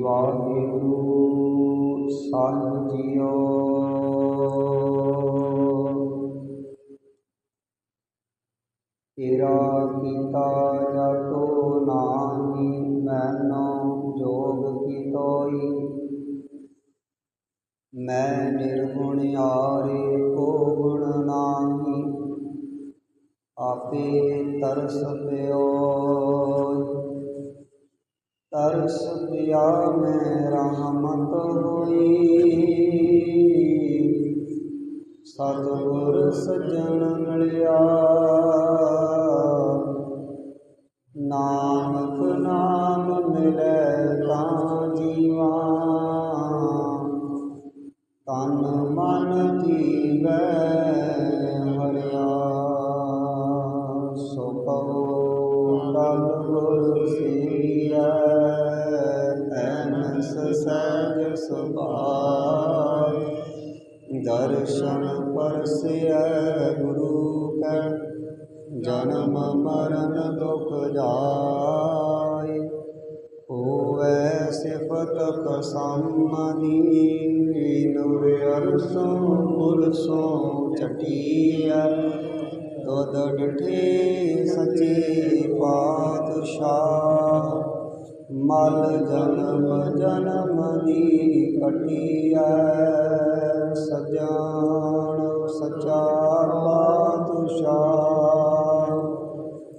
ਵਾਹਿਗੁਰੂ ਸਾਹਿਬ JIO. ਤੇਰਾ ਕੀਤਾ ਜਤੋ ਨਾਹੀ, ਮੈਨੋ ਜੋਗ ਕੀ ਤੋਈ ਮੈਂ ਨਿਰਗੁਣ ਆਰੇ ਕੋ ਗੁਣ ਨਾਹੀ, ਆਪੇ ਤਰਸ ਪਿਓ ਤਰਸ ਪਿਆ ਮੈਂ ਰਹਿਮਤ ਹੋਈ। ਸਤਿਗੁਰ ਸੱਜਣ ਮਿਲਿਆ। ਨਾਨਕ ਨਾਮ ਮਿਲੈ ਤਾਂ ਜੀਵਾ। ਤਨ ਮਨ ਜੀਵੈ ਹਰਿਆ। ਸੋ ਕਉ ਕਲ ਗੁਰ ਸੇਵੀਐ। ਐਨਸ ਸਹਿਜ ਸੁਭਾਇ ਦਰਸ਼ਨ ਪਰਸੈ ਗੁਰੂ ਕੈ, ਜਨਮ ਮਰਨ ਦੁਖ ਜਾਇ ਹੋਵੈ ਸਿਫਤ ਕਸਮਨੀ ਨੂਰ ਅਰਸੋਂ ਪੁਰਸੋਂ ਚਟੀਐ। ਦੁਧ ਡਠੇ ਸੱਚੇ ਮਲ ਜਨਮ ਜਨਮ ਦੀ ਕਟੀਐ ਸਜਾਣ ਸਚਾ ਪਾਤਸ਼ਾਹ।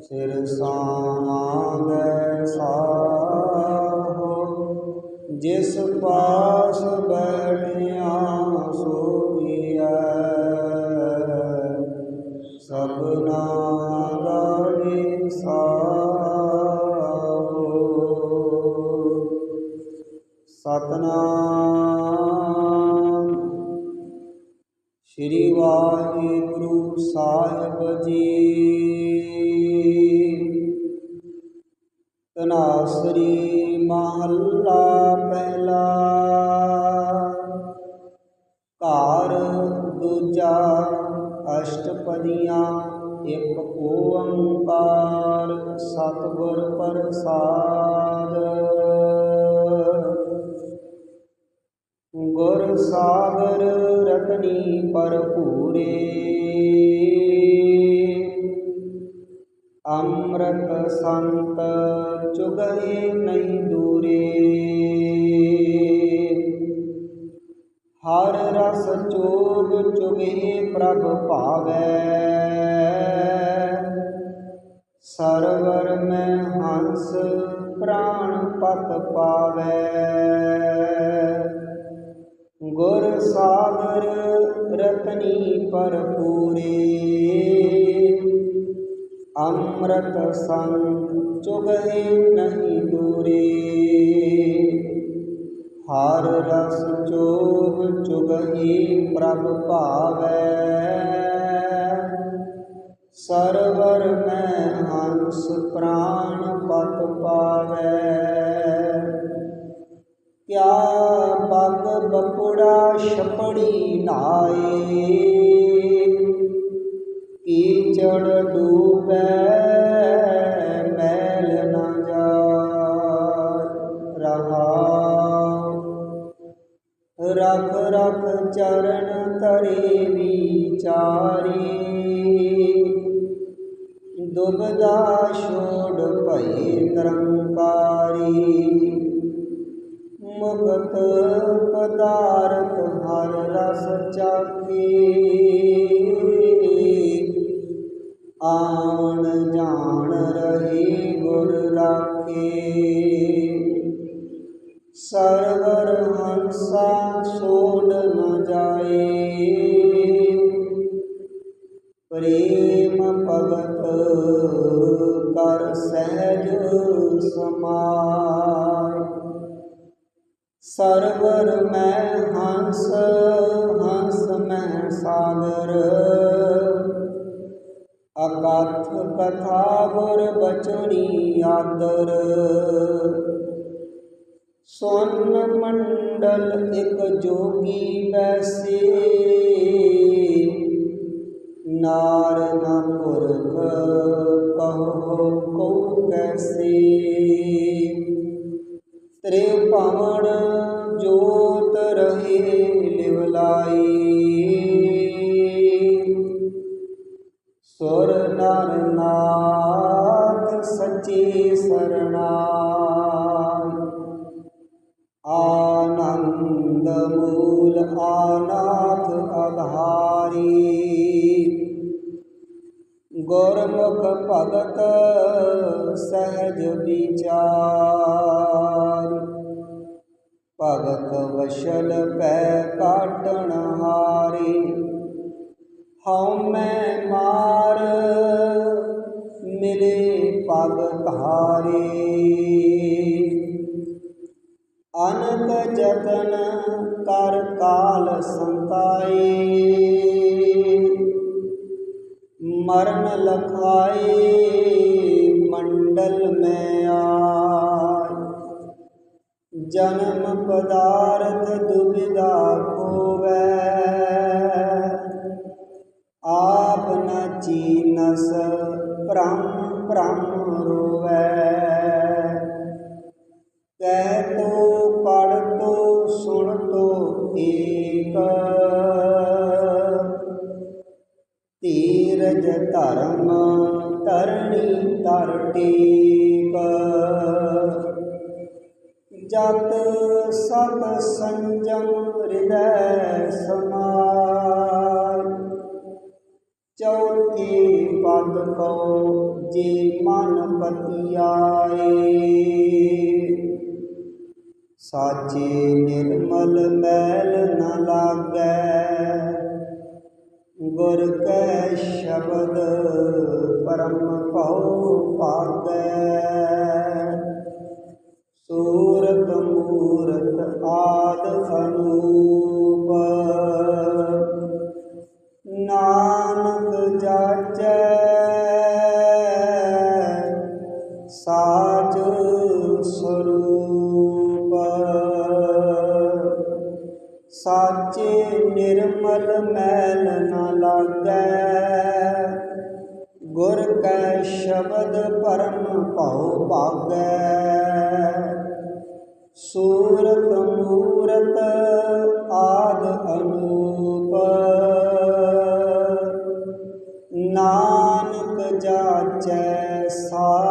ਸਿਰ ਸਾਮਾਂਗੈ ਸਾਹੋ ਜਿਸ ਪਾਸ ਬੈਠਿਆ ਸੋਈਐ। ਸਭਨਾ ਗਾੜੀ ਸਾਹੋ ਸਤਨਾਮ। ਸ੍ਰੀ ਵਾਹਿਗੁਰੂ ਸਾਹਿਬ ਜੀ। ਤਨਾਸਰੀ ਮਹੱਲਾ ਪਹਿਲਾ। ਘਰ ਦੂਜਾ ਅਸ਼ਟਪਦੀਆਂ ਇੱਕ ਓੰਕਾਰ ਸਤਿਗੁਰ ਪ੍ਰਸਾਦ। ਸਾਗਰ ਰਤਨੀ ਭਰਪੂਰੇ ਅੰਮ੍ਰਿਤ ਸੰਤ ਚੁਗਏ ਨਹੀਂ ਦੂਰੇ। ਹਰ ਰਸ ਚੋਗ ਚੁਗੇ ਪ੍ਰਭ ਭਾਵੈ। ਸਰਵਰ ਮੈਂ ਹੰਸ ਪ੍ਰਾਣ ਪਤ ਪਾਵੈ। ਗੁਰ ਸਾਗਰ ਰਤਨੀ ਭਰਪੂਰੇ। ਅੰਮ੍ਰਿਤ ਸੰਗ ਚੁਗਏ ਨਹੀਂ ਦੂਰੇ। ਹਰ ਰਸ ਚੋਗ ਚੁਗਈ ਪ੍ਰਭ ਭਾਵੈ। ਸਰਵਰ ਮੈਂ ਹੰਸ ਪ੍ਰਾਣ ਪਤ ਪਾਵੈ। ਕਿਆ ਪਗ ਬਪੁੜਾ ਛਪੜੀ ਨਾਏ। ਕੀਚੜ ਡੂਬੈ, ਮੈਲ ਨਾ ਜਾਏ ਰਹਾ। ਰਖ ਰਖ ਚਰਨ ਤਰੇ ਵਿਚਾਰੀ। ਦੁਬਦਾ ਛੋੜ ਭਈ ਨਿਰੰਕਾਰੀ ਮੁਕਤ ਪਦਾਰਥ ਹਰ ਰਸ ਚਾਖੀ। ਆਣ ਜਾਣ ਰਹੀ ਗੁਰ ਰਾਖੇ ਸਰਵਰ ਹੰਸਾ ਛੋੜ ਨ ਜਾਏ। ਪ੍ਰੇਮ ਭਗਤ ਕਰ ਸਹਿਜ ਸਮਾਏ। ਸਰਵਰ ਮੈਂ ਹੰਸ ਹੰਸ ਮੈਂ ਸਾਗਰ। ਅਕਥ ਕਥਾ ਗੁਰ ਬਚਣੀ ਆਦਰ। ਸੋਨ ਮੰਡਲ ਇੱਕ ਜੋਗੀ ਬੈਸੇ। ਨਾਰ ਨਾ ਪੁਰਖ ਕਹੋ ਕੋ ਕੈਸੇ। ਤ੍ਰਿਵ ਨਾਥ ਸੱਚੀ ਆਨੰਦ ਮੂਲ ਆਨਾਥ ਆਧਾਰੀ। ਗੁਰਮੁਖ ਭਗਤ ਸਹਿਜ ਵਿਚਾਰ। ਭਗਤ ਵਸ਼ਲ ਪੈ ਕਾਟਣ ਹਾਰੇ। ਹਉ ਮੈਂ ਮਾਰ ਮਿਲੇ ਪਗ ਧਾਰੇ ਅਨਕ ਜਤਨ ਕਰ ਕਾਲ ਸੰਤਾਏ ਮਰਨ ਲਖਾਏ ਮੰਡਲ ਮੈਂ ਆय ਜਨਮ ਪਦਾਰਥ ਦੁਬਿਧਾ ਹੋਵੈ ਆਪ ਨ ਚੀਨਸ ਭ੍ਰਮ ਭ੍ਰਮ ਰੋਵੈ। ਕਹਿ ਤੋ ਪੜ ਤੋ, ਸੁਣ ਤੋ ਏਕ। ਧੀਰਜ ਧਰਮ ਧਰਣੀ ਤਰ ਟੇਕ। ਜਤ ਸਤ ਸੰਜਮ ਹਿਰਦੈ ਸਮਾਇ ਚੌਥੀ ਪਦ ਕੋ ਜੇ ਮਨ ਪਤੀ ਆਏ ਸਾਚੇ ਨਿਰਮਲ ਮੈਲ ਨ ਲਾਗੈ। ਗੁਰ ਕੈ ਸ਼ਬਦ ਪਰਮ ਭਉ ਭਾਗੈ ਸੂਰਤ ਮੂਰਤ ਆਦ ਅਨੂਪ ਸਾਚ ਸਰੂਪ। ਸਾਚੇ ਨਿਰਮਲ ਮੈਲ ਨ ਲਾਗੈ। ਗੁਰ ਕੈ ਸ਼ਬਦ ਪਰਮ ਭਉ ਭਾਗੈ। ਸੂਰਤ ਮੂਰਤ ਆਦ ਅਨੂਪ। ਨਾਨਕ ਜਾਚੈ ਸਾਚ